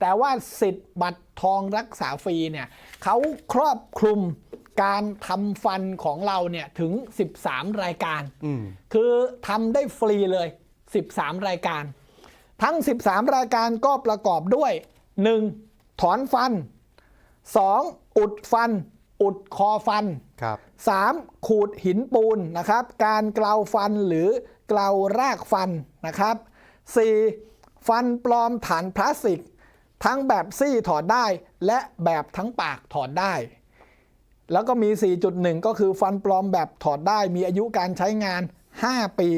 แต่ว่าสิทธิ์บัตรทองรักษาฟรีเนี่ยเขาครอบคลุมการทำฟันของเราเนี่ยถึง 13 รายการอืมคือทำได้ฟรีเลย 13 รายการ ทั้ง 13 รายการก็ประกอบด้วย 1. ถอนฟัน 2. อุดฟัน อุดคอฟันครับ 3. ขูดหินปูนนะครับ การเกลาฟันหรือเกลารากฟันนะครับ 4. ฟันปลอมฐานพลาสติก ทั้งแบบซี่ถอดได้ และแบบทั้งปากถอดได้ แล้วก็มี 4.1 ก็คือฟันปลอมแบบถอดได้ มีอายุการใช้งาน 5 ปี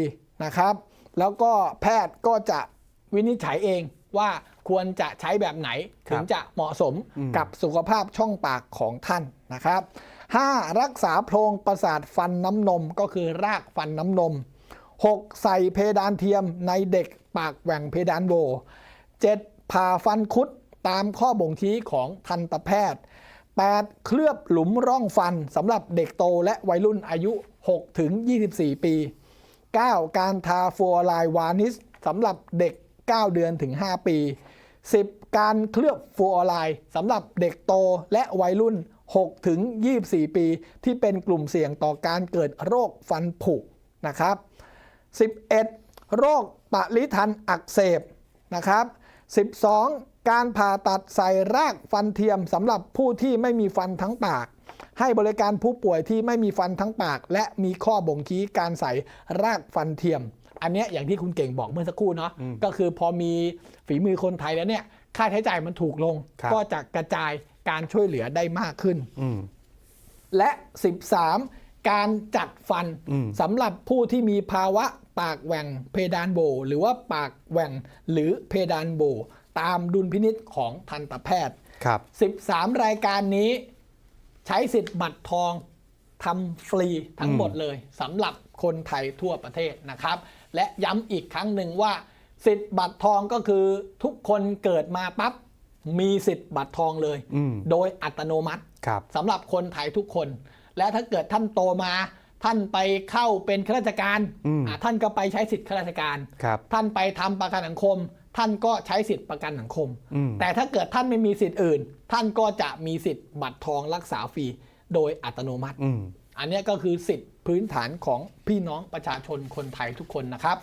นะครับ แล้วก็แพทย์ก็จะวินิจฉัยเองว่าควรจะใช้แบบไหน ถึงจะเหมาะสมกับสุขภาพช่องปากของท่านนะครับ 5. รักษาโพรงประสาทฟันน้ำนมก็คือรากฟันน้ำนม 6. ใส่เพดานเทียมในเด็กปากแหว่งเพดานโหว 7. ผ่าฟันคุดตามข้อบ่งชี้ของทันตแพทย์ 8. เคลือบหลุมร่องฟันสำหรับเด็กโตและวัยรุ่นอายุ 6 ถึง 24 ปี 9. การทาฟลูออไรด์วานิชสำหรับเด็ก 9 เดือนถึง 5 ปี 10. การเคลือบฟลูออไรด์สำหรับเด็กโตและวัยรุ่น 6 ถึง 24 ปี ที่เป็นกลุ่มเสี่ยงต่อการเกิดโรคฟันผุนะครับ 11. โรคปริทันอักเสบนะครับ 12. การผ่าตัดใส่รากฟันเทียมสำหรับผู้ที่ไม่มีฟันทั้งปาก ให้บริการผู้ป่วยที่ไม่มีฟันทั้งปาก และมีข้อบ่งชี้การใส่รากฟันเทียม อันเนี้ยอย่างที่คุณเก่งบอกเมื่อสักครู่เนาะก็คือพอมีฝีมือคนไทยแล้วเนี่ยค่าใช้จ่ายมันถูกลง ครับ ก็จะกระจายการช่วยเหลือได้มากขึ้นอืมและ 13 การจัดฟันอืมสำหรับผู้ที่มีภาวะปากแหว่งเพดานโบ หรือว่าปากแหว่งหรือเพดานโบ ตามดุลพินิษของทันตแพทย์ครับ13 รายการนี้ ใช้สิทธิ์บัตรทองทำฟรีทั้งหมดเลยสำหรับคนไทยทั่วประเทศนะครับ และย้ำอีกครั้งหนึ่งว่า สิทธิ์บัตรทองก็คือทุกคนเกิดมาปั๊บมีสิทธิ์บัตรทองเลยอืมโดยอัตโนมัติครับสำหรับคนไทยทุกคน และถ้าเกิดท่านโตมา ท่านไปเข้าเป็นข้าราชการอืมอ่าท่านก็ไปใช้สิทธิ์ข้าราชการครับท่านไปทำประกันสังคม ท่านก็ใช้สิทธิ์ประกันสังคมอืมแต่ถ้าเกิดท่านไม่มีสิทธิ์อื่น ท่านก็จะมีสิทธิ์บัตรทองรักษาฟรีโดยอัตโนมัติอืมอันเนี้ยก็คือสิทธิ์พื้นฐานของพี่น้องประชาชนคนไทยทุกคนนะครับ